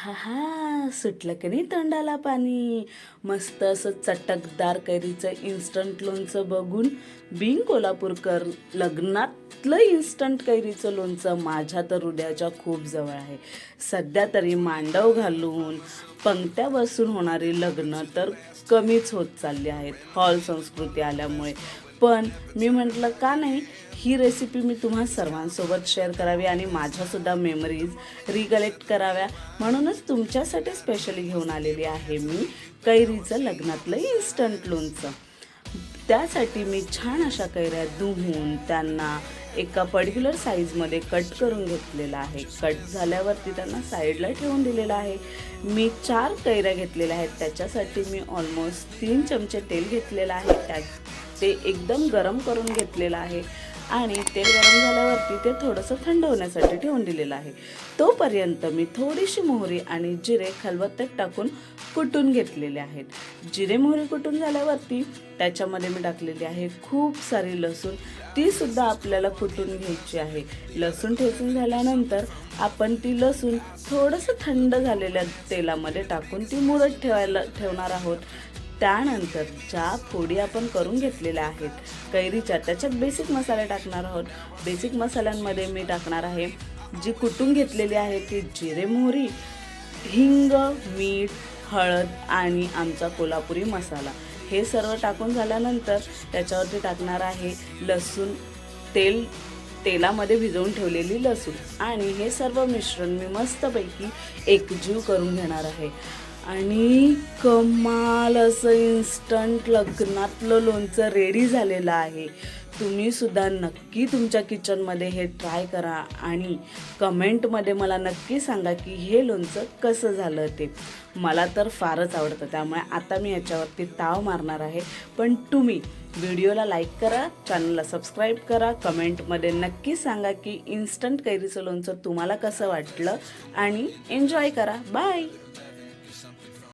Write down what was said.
हा हा सुटलं की नाही तोंडाला पाणी? मस्त असं चटकदार कैरीचं इन्स्टंट लोणचं बघून बिंग कोल्हापूरकर लग्नातलं इन्स्टंट कैरीचं लोणचं माझ्या तर हृदयाच्या खूप जवळ आहे. सध्या तरी मांडव घालून पंक्त्या बसून होणारी लग्न तर कमीच होत चालली आहेत. हॉल संस्कृती आल्यामुळे पण मी म्हटलं का नाही? ही रेसिपी मी तुम्हा सर्वांसोबत शेअर करावी आणि माझ्यासुद्धा मेमरीज रिकलेक्ट कराव्या. म्हणूनच तुमच्यासाठी स्पेशली घेऊन आलेली आहे मी कैरीचं लग्नातलं इन्स्टंट लोणचं त्यासाठी मी छान अशा कैऱ्या धुवून त्यांना एका पर्टिक्युलर साईजमध्ये कट करून घेतलेला आहे. कट झाल्यावरती त्यांना साईडला ठेवून दिलेलं आहे. मी चार कैऱ्या घेतलेल्या आहेत. त्याच्यासाठी मी ऑलमोस्ट तीन चमचे तेल घेतलेलं आहे. त्यात ते एकदम गरम करून घेतलेलं आहे. आणि तेल गरम झाल्यावरती ते थोडंसं थंड होण्यासाठी ठेवून दिलेलं आहे. तोपर्यंत मी थोडीशी मोहरी आणि जिरे खलबत्त्यात टाकून कुटून घेतलेले आहेत. जिरे मोहरी कुटून झाल्यावरती त्याच्यामध्ये मी टाकलेली आहे खूप सारी लसूण. ती सुद्धा आपल्याला कुटून घ्यायची आहे. लसूण ठेचून झाल्यानंतर आपण ती लसूण थोडंसं थंड झालेल्या तेलामध्ये टाकून ती मुरत ठेवायला ठेवणार आहोत. त्यानंतर ज्या फोडी आपण करून घेतलेल्या आहेत. कैरीच्या त्याच्यात बेसिक मसाले टाकणार आहोत. बेसिक मसाल्यांमध्ये मी टाकणार आहे जी कुटून घेतलेली आहे ती जिरे मोहरी हिंग मीठ हळद आणि आमचा कोल्हापुरी मसाला. हे सर्व टाकून झाल्यानंतर त्याच्यावरती टाकणार आहे लसूण तेल तेलामध्ये भिजवून ठेवलेली लसूण. आणि हे सर्व मिश्रण मी मस्तपैकी एकजीव करून घेणार आहे. आणि कमाल असं इन्स्टंट लग्नातलं लोणचं रेडी झालेलं आहे. तुम्ही सुद्धा नक्की तुमच्या किचनमध्ये हे ट्राय करा आणि कमेंटमध्ये मला नक्की सांगा की हे लोणचं कसं झालं ते. मला तर फारच आवडतं त्यामुळे आता मी याच्यावरती ताव मारणार आहे. पण तुम्ही व्हिडिओला लाईक करा चॅनलला सबस्क्राईब करा कमेंटमध्ये नक्की सांगा की इन्स्टंट कैरीचं लोणचं तुम्हाला कसं वाटलं आणि एन्जॉय करा. बाय